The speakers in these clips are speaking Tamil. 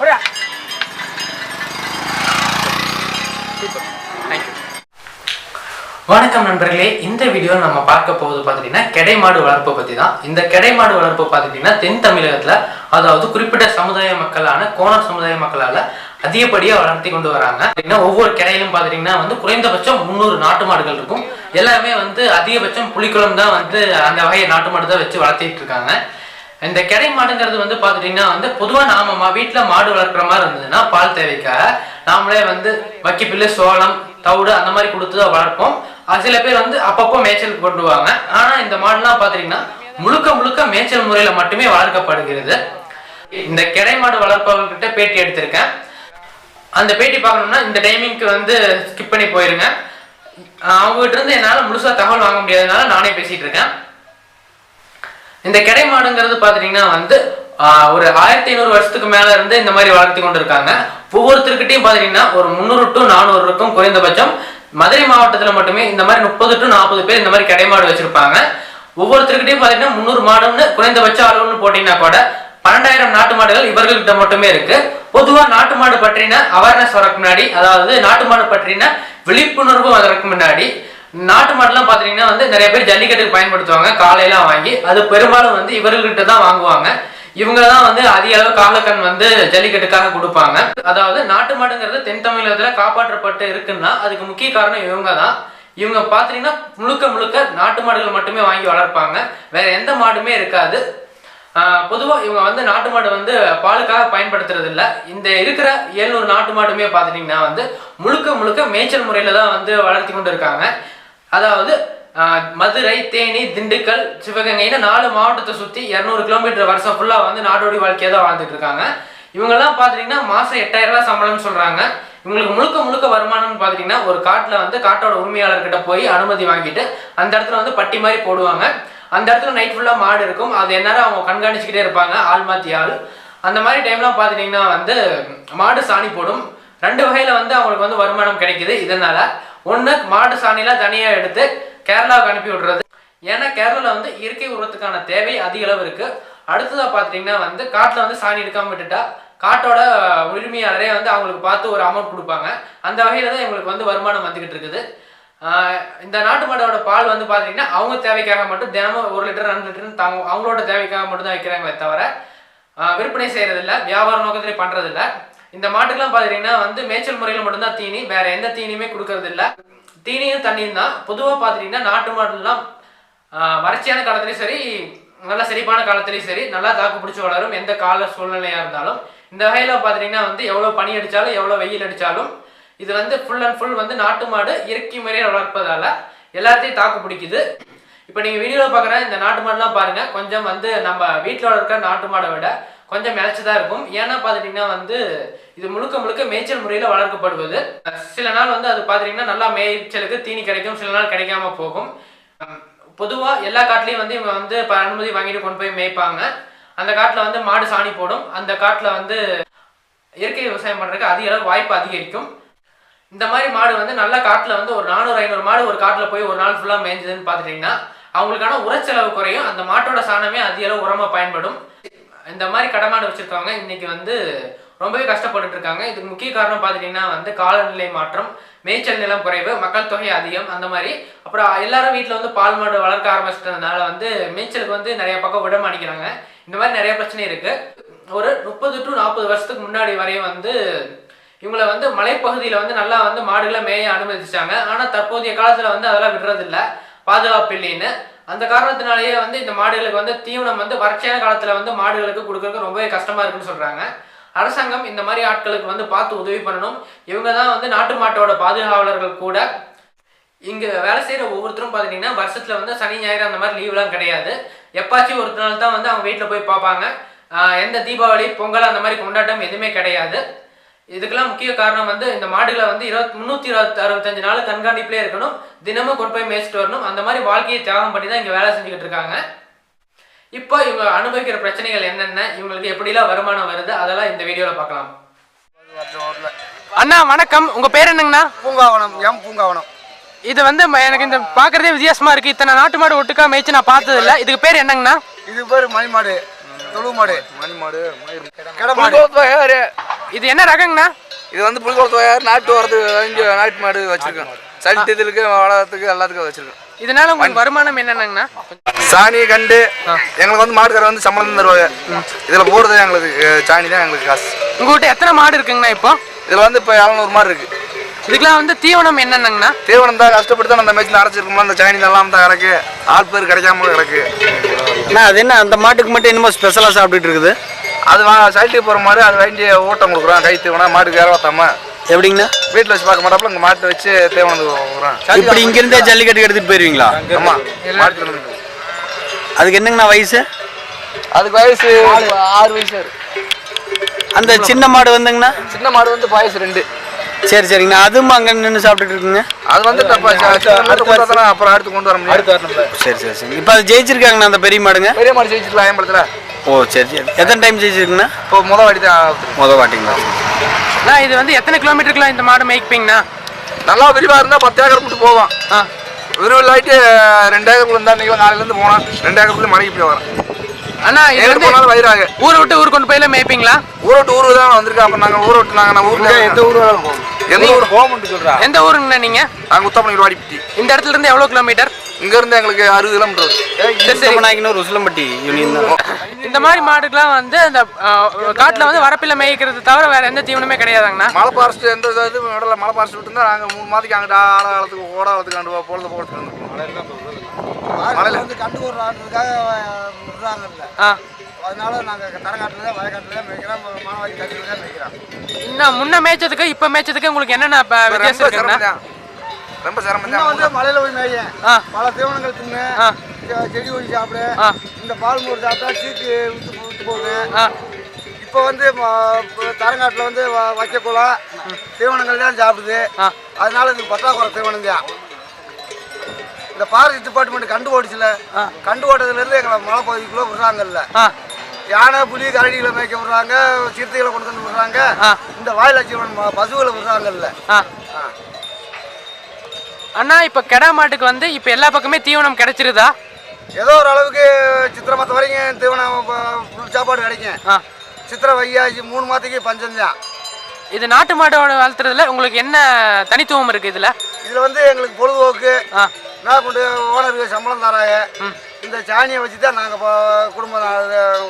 போடா. வணக்கம் நண்பர்களே இந்த வீடியோ நம்ம பார்க்க போகுது பார்த்தீங்கன்னா கிடை மாடு வளர்ப்பு பற்றி தான். இந்த கிடை மாடு வளர்ப்பு பார்த்துட்டிங்கன்னா தென் தமிழகத்தில் அதாவது குறிப்பிட்ட சமுதாய மக்களான கோண சமுதாய மக்களால் அதிகப்படியாக வளர்த்தி கொண்டு வராங்க. அப்படின்னா ஒவ்வொரு கிடையிலும் பார்த்தீங்கன்னா வந்து குறைந்தபட்சம் முந்நூறு நாட்டு மாடுகள் இருக்கும். எல்லாமே வந்து அதிகபட்சம் புளிக்குளம் தான் வந்து அந்த வகையை நாட்டு மாடு தான் வச்சு வளர்த்திட்டு இருக்காங்க. இந்த கிடை மாடுங்கிறது வந்து பார்த்துட்டீங்கன்னா வந்து பொதுவாக நாம வீட்டில் மாடு வளர்க்குற மாதிரி இருந்ததுன்னா பால் தேவைக்க. நாமளே வந்து வக்கிப்பில்லு சோளம் தவிடு அந்த மாதிரி கொடுத்து தான் வளர்ப்போம். அது சில பேர் வந்து அப்பப்போ மேய்ச்சலுக்கு கொண்டுவாங்க. ஆனால் இந்த மாடுலாம் பார்த்தீங்கன்னா முழுக்க முழுக்க மேய்ச்சல் முறையில் மட்டுமே வளர்க்கப்படுகிறது. இந்த கிடை மாடு வளர்ப்பவர்கிட்ட பேட்டி எடுத்திருக்கேன். அந்த பேட்டி பார்க்கணும்னா இந்த டைமிங்க்கு வந்து ஸ்கிப் பண்ணி போயிருங்க. அவங்ககிட்ட இருந்து என்னால் முழுசாக தகவல் வாங்க முடியாதனால நானே பேசிகிட்டு இருக்கேன். இந்த கிடை மாடுங்கிறது பார்த்துட்டீங்கன்னா வந்து ஒரு ஆயிரத்தி ஐநூறு வருஷத்துக்கு மேல இருந்து இந்த மாதிரி வளர்த்தி கொண்டு இருக்காங்க ஒவ்வொருத்தருக்கிட்டையும் பார்த்தீங்கன்னா ஒரு முந்நூறு டு நானூறுக்கும் குறைந்தபட்சம். மதுரை மாவட்டத்தில் மட்டுமே இந்த மாதிரி முப்பது டு நாற்பது பேர் இந்த மாதிரி கிடைமாடு வச்சிருப்பாங்க. ஒவ்வொருத்தருக்கிட்டையும் பார்த்தீங்கன்னா முந்நூறு மாடுன்னு குறைந்தபட்ச அளவுன்னு போட்டீங்கன்னா கூட பன்னெண்டாயிரம் நாட்டு மாடுகள் இவர்கள்கிட்ட மட்டுமே இருக்கு. பொதுவா நாட்டு மாடு பற்றின அவேர்னஸ் வரக்கு முன்னாடி அதாவது நாட்டு மாடு பற்றின விழிப்புணர்வு வரக்கு முன்னாடி நாட்டு மாடுலாம் பார்த்தீங்கன்னா வந்து நிறைய பேர் ஜல்லிக்கட்டுக்கு பயன்படுத்துவாங்க காலையெல்லாம் வாங்கி. அது பெரும்பாலும் வந்து இவர்கள்கிட்ட தான் வாங்குவாங்க. இவங்க தான் வந்து அதிக அளவு காலக்கண் வந்து ஜல்லிக்கட்டுக்காக கொடுப்பாங்க. அதாவது நாட்டு மாடுங்கிறது தென் தமிழகத்தில் காப்பாற்றப்பட்டு இருக்குன்னா அதுக்கு முக்கிய காரணம் இவங்க தான். இவங்க பார்த்தீங்கன்னா முழுக்க முழுக்க நாட்டு மாடுகள் மட்டுமே வாங்கி வளர்ப்பாங்க. வேற எந்த மாடுமே இருக்காது. பொதுவாக இவங்க வந்து நாட்டு மாடு வந்து பாலுக்காக பயன்படுத்துறதில்ல. இந்த இருக்கிற ஏழுநூறு நாட்டு மாடுமே பார்த்துட்டிங்கன்னா வந்து முழுக்க முழுக்க மேய்ச்சல் முறையில் தான் வந்து வளர்த்தி கொண்டு இருக்காங்க அதாவது மதுரை தேனி திண்டுக்கல் சிவகங்கைன்னு நாலு மாவட்டத்தை சுத்தி இரநூறு கிலோமீட்டர் வருஷம் ஃபுல்லா வந்து நாடோடி வாழ்க்கையை தான் வாழ்ந்துட்டு இருக்காங்க. இவங்கெல்லாம் பார்த்துட்டிங்கன்னா மாசம் எட்டாயிரம் ரூபாய் சம்பளம்னு சொல்றாங்க. இவங்களுக்கு முழுக்க முழுக்க வருமானம்னு பார்த்தீங்கன்னா ஒரு காட்டுல வந்து காட்டோட உரிமையாளர்கிட்ட போய் அனுமதி வாங்கிட்டு அந்த இடத்துல வந்து பட்டி மாதிரி போடுவாங்க. அந்த இடத்துல நைட் ஃபுல்லா மாடு இருக்கும். அது எந்நேரம் அவங்க கண்காணிச்சுக்கிட்டே இருப்பாங்க ஆள் மாத்தி ஆள். அந்த மாதிரி டைம்லாம் பார்த்துட்டிங்கன்னா வந்து மாடு சாணி போடும். ரெண்டு வகையில வந்து அவங்களுக்கு வந்து வருமானம் கிடைக்குது. இதனால ஒன்று மாடு சாணிலாம் தனியாக எடுத்து கேரளாவுக்கு அனுப்பி விடுறது. ஏன்னா கேரளாவில் வந்து இயற்கை உரத்துக்கான தேவை அதிக அளவு இருக்குது அடுத்ததாக பார்த்தீங்கன்னா வந்து காட்டில் வந்து சாணி எடுக்காமல் விட்டுட்டா காட்டோட உரிமையாளரே வந்து அவங்களுக்கு பார்த்து ஒரு அமௌண்ட் கொடுப்பாங்க. அந்த வகையில் தான் எங்களுக்கு வந்து வருமானம் வந்துக்கிட்டு இருக்குது. இந்த நாட்டு மாடோட பால் வந்து பார்த்தீங்கன்னா அவங்க தேவைக்காக மட்டும் தினமும் ஒரு லிட்டர் ரெண்டு லிட்டர் தாங்க அவங்களோட தேவைக்காக மட்டும் தான் வைக்கிறாங்களே தவிர விற்பனை செய்கிறதில்ல வியாபார நோக்கத்திலே பண்ணுறதில்ல இந்த மாட்டுக்கெல்லாம் பார்த்துட்டீங்கன்னா வந்து மேய்ச்சல் முறையில் மட்டும்தான் தீனி வேற எந்த தீனியுமே கொடுக்கறது இல்லை தீனியும் தண்ணியும் தான். பொதுவாக பார்த்துட்டீங்கன்னா நாட்டு மாடுலாம் வறட்சியான காலத்துலேயும் சரி நல்ல செழிப்பான காலத்துலேயும் சரி நல்லா தாக்கு பிடிச்சி வளரும் எந்த கால சூழ்நிலையாக இருந்தாலும். இந்த வகையில் பார்த்தீங்கன்னா வந்து எவ்வளோ பனி அடித்தாலும் எவ்வளோ வெயில் அடித்தாலும் இது வந்து ஃபுல் அண்ட் ஃபுல் வந்து நாட்டு மாடு இயற்கை முறையில் வளர்ப்பதால் எல்லாத்தையும் தாக்கு பிடிக்குது. இப்போ நீங்கள் வீடியோவில் பார்க்குற இந்த நாட்டு மாடுலாம் பாருங்கள் கொஞ்சம் வந்து நம்ம வீட்டில் வளர்க்குற நாட்டு மாடை விட கொஞ்சம் மிளச்சதா இருக்கும். ஏன்னா பார்த்துட்டிங்கன்னா வந்து இது முழுக்க முழுக்க மேய்ச்சல் முறையில் வளர்க்கப்படுவது. சில நாள் வந்து அது பார்த்துட்டிங்கன்னா நல்லா மேய்ச்சலுக்கு தீனி கிடைக்கும். சில நாள் கிடைக்காம போகும். பொதுவாக எல்லா காட்டிலையும் வந்து இவங்க வந்து இப்போ அனுமதி வாங்கிட்டு கொண்டு போய் மேய்ப்பாங்க. அந்த காட்டில் வந்து மாடு சாணி போடும். அந்த காட்டில் வந்து இயற்கை விவசாயம் பண்ணுறதுக்கு அதிக அளவு வாய்ப்பு அதிகரிக்கும். இந்த மாதிரி மாடு வந்து நல்ல காட்டில் வந்து ஒரு நானூறு ஐநூறு மாடு ஒரு காட்டில் போய் ஒரு நாள் ஃபுல்லாக மேய்ஞ்சதுன்னு பார்த்துட்டிங்கன்னா அவங்களுக்கான உரச்செலவு குறையும். அந்த மாட்டோட சாணமே அதிக அளவு உரமாக பயன்படும். இந்த மாதிரி கடமாடு வச்சுருக்கவங்க இன்றைக்கி வந்து ரொம்பவே கஷ்டப்பட்டு இருக்காங்க. இதுக்கு முக்கிய காரணம் பார்த்துட்டிங்கன்னா வந்து காலநிலை மாற்றம் மேய்ச்சல் நிலம் குறைவு மக்கள் தொகை அதிகம் அந்த மாதிரி. அப்புறம் எல்லாரும் வீட்டில் வந்து பால் மாடு வளர்க்க ஆரம்பிச்சிட்டதுனால வந்து மேய்ச்சலுக்கு வந்து நிறைய பக்கம் விட மாட்டேங்கிறாங்க. இந்த மாதிரி நிறைய பிரச்சனை இருக்கு. ஒரு முப்பது டு நாற்பது வருஷத்துக்கு முன்னாடி வரையும் வந்து இவங்களை வந்து மலைப்பகுதியில் வந்து நல்லா வந்து மாடுகளை மேய அனுமதிச்சாங்க. ஆனால் தற்போதைய காலத்தில் வந்து அதெல்லாம் விடுறதில்ல. பாதுகாப்பு இல்லைன்னு. அந்த காரணத்தினாலேயே வந்து இந்த மாடுகளுக்கு வந்து தீவனம் வந்து வறட்சியான காலத்தில் வந்து மாடுகளுக்கு கொடுக்கறதுக்கு ரொம்பவே கஷ்டமாக இருக்குன்னு சொல்கிறாங்க அரசாங்கம் இந்த மாதிரி ஆட்களுக்கு வந்து பார்த்து உதவி பண்ணணும். இவங்க தான் வந்து நாட்டு மாட்டோட பாதுகாவலர்கள் கூட. இங்கே வேலை செய்கிற ஒவ்வொருத்தரும் பார்த்துட்டிங்கன்னா வருஷத்தில் வந்து சனி ஞாயிறு அந்த மாதிரி லீவ்லாம் கிடையாது. எப்பாச்சும் ஒரு நாள் தான் வந்து அவங்க வீட்டில் போய் பார்ப்பாங்க. எந்த தீபாவளி பொங்கல் அந்த மாதிரி கொண்டாட்டம் எதுவுமே கிடையாது. இதுக்கெல்லாம் முக்கிய காரணம் வந்து இந்த மாடுகளை வந்து இருபத்தி முந்நூற்றி இருபத்தி அறுபத்தஞ்சு நாள் கண்காணிப்பிலே இருக்கணும். தினமும் கொண்டு போய் மேய்ச்சிட்டு வரணும். அந்த மாதிரி வாழ்க்கையை தியாகம் பண்ணி தான் இங்கே வேலை செஞ்சுக்கிட்டு இருக்காங்க. இப்போ இவங்க அனுபவிக்கிற பிரச்சனைகள் என்னென்ன இவங்களுக்கு எப்படிலாம் வருமானம் வருது அதெல்லாம் இந்த வீடியோவில் பார்க்கலாம். அண்ணா வணக்கம். உங்கள் பேர் என்னங்கண்ணா? பூங்காவனம் எம் பூங்காவனம். இது வந்து எனக்கு இந்த பார்க்கறதே வித்தியாசமா இருக்கு. இத்தனை நாட்டு மாடு ஒட்டுக்கா மேய்ச்சி நான் பார்த்தது இல்ல இதுக்கு பேர் என்னங்கண்ணா? இது பேர் மணி மாடு. தொழு மாடு மணி மாடு கடை மாடு இது என்ன ரகங்கண்ணா? இது வந்து புலிக்குளத்து வயர் நாட்டு வரது நாட்டு மாடு வச்சிருக்கோம். சட்டியத்துக்கு வளத்துக்கு எல்லாத்துக்கும் வச்சிருக்கோம். இதனால உங்களுக்கு வருமானம் என்னென்னங்கண்ணா? சாணி கண்டு எங்களுக்கு வந்து மாட்டுக்கார வந்து சம்பளம் தருவாங்க இதில் போடுறது எங்களுக்கு சாணி தான் எங்களுக்கு காசு. உங்ககிட்ட எத்தனை மாடு இருக்குங்கண்ணா இப்போ? இதில் வந்து இப்போ எழுநூறு மாடு இருக்கு. இதுக்கெல்லாம் வந்து தீவனம் என்னென்னங்கண்ணா? தீவனம் தான் கஷ்டப்பட்டு தான் அந்த மேய்ச்சல் அரைச்சிருக்கோம் அந்த சாணி எல்லாம் தான் கிடக்கு. ஆள் பேர் கிடைக்காம கிடக்கு. அண்ணா அது என்ன அந்த மாட்டுக்கு மட்டும் என்னமோ ஸ்பெஷலாக சாப்பிட்டுட்டு இருக்குது? அது வா சைட்டுக்கு போகிற மாடு அது வாங்கி ஊட்டம் கொடுக்குறோம். கை தீவனம் மாட்டுக்கு இறவத்தாம எப்படிங்கண்ணா? வீட்டில் வச்சு பார்க்க மாட்டாப்புல இங்கே மாட்டை வச்சு தீவனம் கொடுக்குறோம். இப்படி இங்கிருந்தே ஜல்லிக்கட்டு எடுத்துட்டு போயிருவீங்களா? ஆமாம். மாட்டு அதுக்கு என்னங்கண்ணா வயசு? அதுக்கு வயசு ஆறு வயசு. அந்த சின்ன மாடு வந்துங்கண்ணா? சின்ன மாடு வந்து வயசு ரெண்டு. சரி சரிங்கண்ணா அதுவும் அங்கே நின்று சாப்பிட்டுட்டு இருக்குங்க. அது வந்து தப்பா. அப்புறம் அடுத்து கொண்டு வர முடியாது சரி சரி சரி. இப்போ அது ஜெயிச்சிருக்காங்கண்ணா அந்த பெரிய மாடுங்க? பெரிய மாடு ஜெயிச்சிருக்கலாம் ஏம்பலத்தில்? ஓ சரி சரி. எத்தனை டைம் ஜெயிச்சிருக்குண்ணா? இப்போ முத வாடி தான். முத வாட்டிங்களா? அண்ணா இது வந்து எத்தனை கிலோமீட்டருக்குலாம் இந்த மாடு மேய்ப்பீங்கண்ணா நல்லா விரிவாக இருந்தால் பத்து ஏக்கர் மட்டும் போவோம். ஆ. விரிவில் ஆகிட்டு ரெண்டு ஏக்கருக்குள்ள இருந்தால் இன்றைக்கி நாளையிலேருந்து போனோம் ரெண்டு ஏக்கருக்குள்ள மலைக்கு போய் வரேன் அண்ணா வந்து போனாலும் வயிறாக. ஊரை விட்டு ஊர் கொண்டு போயில மேய்ப்பீங்களா? ஊரை விட்டு ஊருக்கு தான் வந்திருக்கோம். அப்போ நாங்கள் ஊரை விட்டு நாங்கள் நான் ஊரில் எந்த ஊர் எந்த ஊர்? போகணும்னு சொல்கிறேன் எந்த ஊருங்கண்ணா நீங்க? நாங்கள் உத்தப்பனை வாடிப்பட்டி. இந்த இடத்துல இருந்து எவ்வளோ கிலோமீட்டர் இங்கேருந்து எங்களுக்கு அறுபது கிலோமீட்டர் சரி சரி. உசிலம்பட்டி யூனியன் இந்த மாதிரி மாடுக்கெல்லாம் வந்து அந்த காட்டில் வந்து வரப்பில் மேய்க்கிறது தவிர வேற எந்த தீவனமே கிடையாதாங்கண்ணா? மலை ஃபாரஸ்ட் எந்த இது விடல மலை ஃபாரஸ்ட் விட்டுருந்தா நாங்கள் மூணு மாதத்துக்கு அங்கிட்ட ஆட காலத்துக்கு ஓட காலத்துக்கு அண்டு பொழுது போகிறதுக்கு மலையில் வந்து கண்டு ஒரு ஆட்டுக்காக விடுறாங்கல்ல ஆ. அதனால நாங்கள் தரங்காட்டில் தான் வயக்காட்டில் தான் மேய்க்கிறோம் மானவாடி கட்டில் தான் மேய்க்கிறோம். இன்னும் முன்ன மேய்ச்சதுக்கு இப்போ மேய்ச்சதுக்கு உங்களுக்கு என்னென்ன வித்தியாசம் ரொம்ப இருக்குங்கண்ணா சிரமம் தான் ரொம்ப சிரமம் இன்னும் வந்து தான் மலையில் போய் மேயும் ஆ. பல தீவனங்கள் தின்னு செடி கொடி சாப்பிடு. இந்த பால் மோர் சாப்பிட்டா சீக்கு விட்டு விட்டு போகுது. இப்போ வந்து தரங்காட்டில் வந்து வ- வைக்கக்குளம் தீவனங்கள் தான் சாப்பிடுது. அதனால இது பற்றாக்குறை தீவனம் தான் இந்த ஃபாரஸ்ட் டிபார்ட்மெண்ட் கண்டு ஓடிச்சுல கண்டு ஓட்டதுலேருந்து எங்களை மலை பகுதிக்குள்ளே விடுறாங்கல்ல யானை புலி கரடிகளை மேய்க்க விடுறாங்க சிறுத்தைகளை கொண்டு வந்து விடுறாங்க. இந்த வாயிலா ம- பசுகளை விடுறாங்கல்ல. அண்ணா இப்போ கெடா மாட்டுக்கு வந்து இப்போ எல்லா பக்கமே தீவனம் கிடைச்சிருதா? ஏதோ ஒரு அளவுக்கு சித்திரை மாதம் வரைக்கும் தீவனம் full சாப்பாடு கிடைக்கும். சித்திரை வையாச்சு மூணு மாதத்துக்கு பஞ்சம் தான் இது நாட்டு மாடோட வளர்த்துறதுல உங்களுக்கு என்ன தனித்துவம் இருக்கு இதுல? இதில் வந்து எங்களுக்கு பொழுதுபோக்கு நான் கொண்டு ஓனருக்கு சம்பளம் தராங்க. இந்த சாணியை வச்சு தான் நாங்கள் குடும்பம்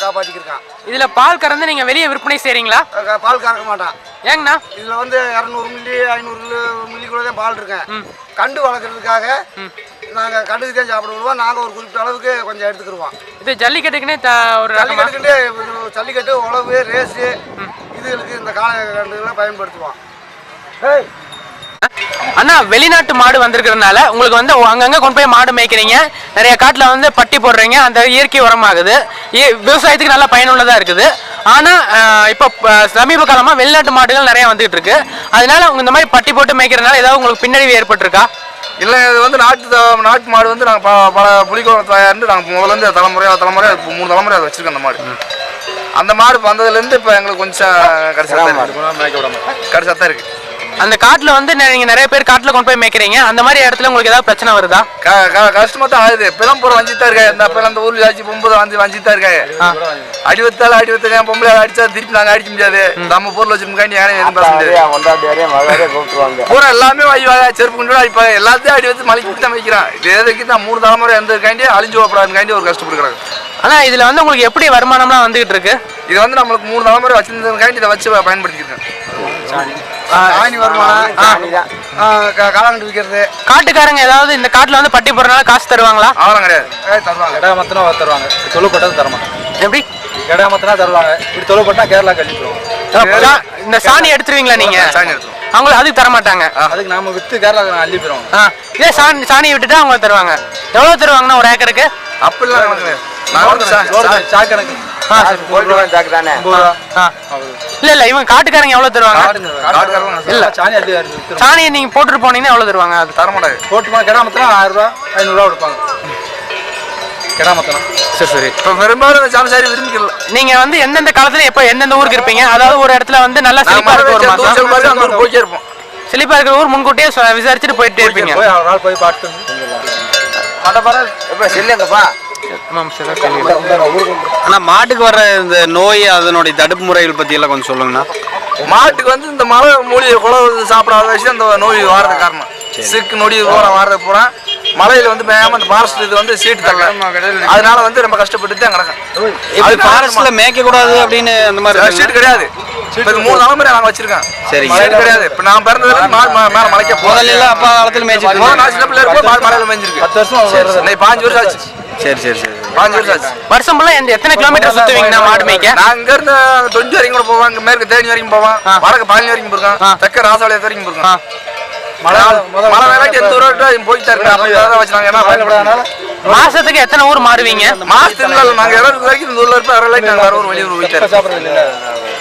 காப்பாற்றிக்கிருக்கோம் இதுல பால் கறந்து நீங்க வெளியே விற்பனை செய்றீங்களா அஹ் பால் கறக்க மாட்டான் ஏங்கண்ணா? இதில் வந்து இரநூறு மில்லி ஐநூறு மில்லி கூட தான் பால் இருக்கேன் கண்டு வளர்க்குறதுக்காக நாங்கள் கண்டுக்கு தான் சாப்பிட விடுவோம் நாங்கள் ஒரு குறிப்பிட்ட அளவுக்கு கொஞ்சம் எடுத்துக்கிடுவோம் இது ஜல்லிக்கட்டுக்குன்னே த- ஒரு ரகமா? ஜல்லிக்கட்டுக்கிட்டே ஜல்லிக்கட்டு உழவு ரேஸு இதுகளுக்கு இந்த கால கண்டுகளை பயன்படுத்துவோம் அண்ணா வெளிநாட்டு மாடு வந்திருக்கிறதுனால உங்களுக்கு வந்து அங்கங்க கொண்டு போய் மாடு மேய்க்கிறீங்க. நிறைய காட்டுல வந்து பட்டி போடுறீங்க. அந்த இயற்கை உரமாகுது. விவசாயத்துக்கு நல்லா பயனுள்ளதா இருக்குது. ஆனா அஹ், இப்போ சமீப காலமா வெளிநாட்டு மாடுகள் நிறைய வந்துகிட்டு இருக்கு. அதனால இந்த மாதிரி பட்டி போட்டு மேய்க்கிறதுனால ஏதாவது உங்களுக்கு பின்னடைவு ஏற்பட்டிருக்கா? இல்லை இது வந்து நாட்டு நாட்டு மாடு வந்து நாங்கள் ப பல புலிக்கோள தயார்ந்து நாங்கள் முதல்ல இருந்து தலைமுறையாக தலைமுறையாக இப்போ மூணு தலைமுறை அதை வச்சிருக்கோம் அந்த மாடு. அந்த மாடு வந்ததுலேருந்து இப்போ எங்களுக்கு கொஞ்சம் கடைசியாக தான் இருக்கு. கடைசியாக தான் இருக்குது அந்த காட்டுல வந்து நீங்க நிறைய பேர் காட்டுல கொண்டு போய் மேய்க்கிறீங்க. அந்த மாதிரி இடத்துல உங்களுக்கு ஏதாவது பிரச்சனை வருதா? க க கஷ்டமாக தான் ஆகுது. பிளம்புற வஞ்சி தான் இருக்காங்க இந்த பிள்ளை அந்த ஊரில் ஆச்சு பொம்பது வஞ்சி வஞ்சி தான் இருக்காங்க அடி வத்தாலும் அடி வத்தாங்க பொம்பளை அடிச்சா திருப்பி நாங்கள் அடிக்க முடியாது. நம்ம பொருள் வச்சிருக்காண்டி யாரும் எதுவும் பேச முடியாது. பூரா எல்லாமே வைவாங்க செருப்பு கொண்டு அடிப்பாங்க எல்லாத்தையும் அடி வச்சு மலைக்கு தான் வைக்கிறான் இது எதுக்கு தான் மூணு தலைமுறை இருந்ததுக்காண்டி அழிஞ்சு போகக்கூடாதுக்காண்டி ஒரு கஷ்டப்படுறாங்க ஆனா இதுல வந்து உங்களுக்கு எப்படி வருமானம்லாம் வந்துகிட்டு இருக்கு? இது வந்து நம்மளுக்கு மூணு தலைமுறை வச்சிருந்ததுக்காண்டி இதை வச்சு பயன்படுத்திக்கிட்டு சாணி வருமானம் காலாங்கட்டு விற்கிறது. காட்டுக்காரங்க ஏதாவது இந்த காட்டுல வந்து பட்டி போடுறதுனால காசு தருவாங்களா? அதெல்லாம் கிடையாது. தருவாங்க. கடை மத்தனா தருவாங்க. தொழுப்பட்டது தர மாட்டாங்க. எப்படி? கடை மத்தனா தருவாங்க. இப்படி தொழுப்பட்டா கேரளா கழிப்பிடுவோம் சா- இந்த சாணி எடுத்துருவீங்களா நீங்க? சாணி எடுத்துருவோம். அவங்க அதுக்கு தர மாட்டாங்க. அதுக்கு நாம வித்து கேரளா அள்ளி போயிடுவோம். ஆ, இதே சாணி சாணியை விட்டுட்டு அவங்க தருவாங்க. எவ்வளவு தருவாங்கண்ணா ஒரு ஏக்கருக்கு? அப்படிலாம் இல்ல இல்ல இவங்க காட்டுக்காரங்க எவ்வளவு தருவாங்க? இல்ல. சாணியை நீங்க போட்டுட்டு போனீங்கன்னா எவ்வளவு தருவாங்க? அது தர மாட்டாங்க போட்டு போனா ஆயிரம் ரூபா ஐநூறுரூவா கொடுப்பாங்க. கடை மத்தனா சரி சரி. இப்போ பெரும்பாலும் இந்த சாமிசாரி விரும்பிக்கல நீங்க வந்து எந்தெந்த காலத்துல எப்ப எந்தெந்த ஊருக்கு இருப்பீங்க? அதாவது ஒரு இடத்துல வந்து நல்லா செழிப்பா இருக்கு ஒரு மாசம் போயிட்டே இருப்போம். செழிப்பா இருக்கிற ஊர் முன்கூட்டியே விசாரிச்சுட்டு போயிட்டே இருப்பீங்க. போய் ஒரு நாள் போய் பார்த்து இப்போ செல்லுங்கப்பா சார் ஆனா மாட்டுக்கு வர்ற இந்த நோய் அதனுடைய தடுப்பு முறைகள் பத்தி எல்லாம் கொஞ்சம் சொல்லுங்கண்ணா. மாட்டுக்கு வந்து இந்த மலை மூலிகை குழவு சாப்பிடாத வச்சு அந்த நோய் வாரது காரணம். சிக்கு நொடி பூரா வாரது பூரா மலையில வந்து மேயாம அந்த ஃபாரஸ்ட் இது வந்து சீட்டு தரல. அதனால வந்து ரொம்ப கஷ்டப்பட்டு தான் கிடக்கும். ஃபாரஸ்ட்ல மேய்க்க கூடாது அப்படின்னு அந்த மாதிரி சீட்டு? கிடையாது. இப்ப மூணு தலைமுறை நாங்க வச்சிருக்கோம். சரிங்க. சீட்டு கிடையாது. இப்ப நான் பிறந்ததுல இருந்து மா- மா- மேல மலைக்க முதல்ல எல்லாம் அப்பா காலத்துல இருந்தாங்க. நான் சின்ன பிள்ளை இருக்கும் மலையில மேய்ஞ்சிருக்கு. பத்து வருஷம் பாஞ்சு வருஷம் ஆச்சு. சரி சரி சரி. பாஞ்சு வருஷம் ஆச்சு வருஷம் எந்த எத்தனை கிலோமீட்டர் சுற்றுவீங்கண்ணா மாடு மேய்க்க? நான் இங்க இருந்து தொஞ்சி வரைக்கும் கூட போவான். இங்க மேற்கு தேனி வரைக்கும் போவான். வடக்கு பழனி வரைக்கும் போயிருக்கான். தெற்க ராசாவளியத்து வரைக்கும் போயிருக்கான். மழை மழை வேலைக்கு எந்த விட்டு போயிட்டு தான் வச்சுனாங்க. ஏன்னா மாசத்துக்கு எத்தனை ஊர் மாறுவீங்க? மாசத்துல நாங்க இடம் வரைக்கும் இந்த ஊர்ல இருப்போம் வேலைக்கு நாங்க வேற ஒரு வெளியூர் போயிட்டு சாப்பிட்றது இல்லை.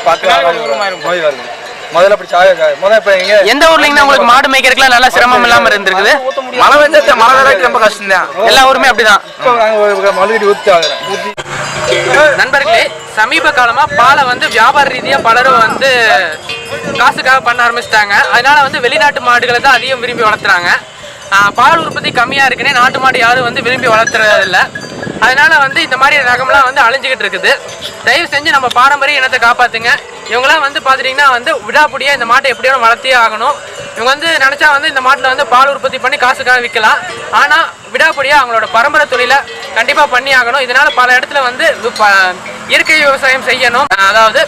பத்து நாள் நோய் வருது முதல்ல அப்படி சாய முதல்ல இப்போ எங்க எந்த ஊர்லங்கண்ணா உங்களுக்கு மாடு மேய்க்கிறதுக்குலாம் நல்லா சிரமம் இல்லாம இருந்திருக்குது? மழை பெஞ்சா மழை வேலைக்கு ரொம்ப கஷ்டம் தான் எல்லா ஊருமே அப்படிதான். இப்போ நாங்கள் மல்லிகடி ஊற்றி ஊற்றி நண்பர்களே சமீப காலமா பாலை வந்து வியாபார ரீதியா பலரும் வந்து காசுக்காக பண்ண ஆரம்பிச்சிட்டாங்க. அதனால வந்து வெளிநாட்டு மாடுகளை தான் அதிகம் விரும்பி வளர்த்துறாங்க. பால் உற்பத்தி கம்மியா இருக்குன்னே நாட்டு மாடு யாரும் வந்து விரும்பி வளர்த்துறது இல்ல அதனால வந்து இந்த மாதிரி ரகம்லாம் வந்து அழிஞ்சுக்கிட்டு இருக்குது. தயவு செஞ்சு நம்ம பாரம்பரிய இனத்தை காப்பாத்துங்க. இவங்கெல்லாம் வந்து பார்த்துட்டிங்கன்னா வந்து விடாப்படியாக இந்த மாட்டை எப்படியோ வளர்த்தியே ஆகணும். இவங்க வந்து நினச்சா வந்து இந்த மாட்டில் வந்து பால் உற்பத்தி பண்ணி காசுக்காக விற்கலாம் ஆனால் விடாப்படியாக அவங்களோட பரம்பரை தொழிலை கண்டிப்பாக பண்ணி ஆகணும். இதனால் பல இடத்துல வந்து ப- இயற்கை விவசாயம் செய்யணும். அதாவது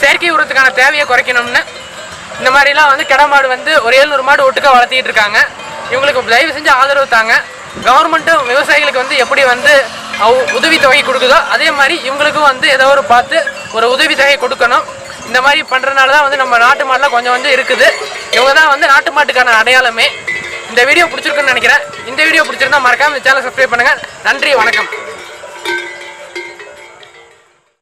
செயற்கை உரத்துக்கான தேவையை குறைக்கணும்னு. இந்த மாதிரிலாம் வந்து கிடமாடு வந்து ஒரு எழுநூறு மாடு ஒட்டுக்கா வளர்த்திட்டு இருக்காங்க. இவங்களுக்கு தயவு செஞ்சு ஆதரவு தாங்க. கவர்மெண்ட்டும் விவசாயிகளுக்கு வந்து எப்படி வந்து உதவி தொகை கொடுக்குதோ அதே மாதிரி இவங்களுக்கும் வந்து ஏதோ ஒரு பார்த்து ஒரு உதவி தொகை கொடுக்கணும். இந்த மாதிரி பண்ணுறதுனால தான் வந்து நம்ம நாட்டு மாடெலாம் கொஞ்சம் கொஞ்சம் இருக்குது. இவங்க தான் வந்து நாட்டு மாட்டுக்கான அடையாளமே. இந்த வீடியோ பிடிச்சிருக்குன்னு நினைக்கிறேன். இந்த வீடியோ பிடிச்சிருந்தா மறக்காம இந்த சேனல் சப்ஸ்கிரைப் பண்ணுங்கள் நன்றி வணக்கம்.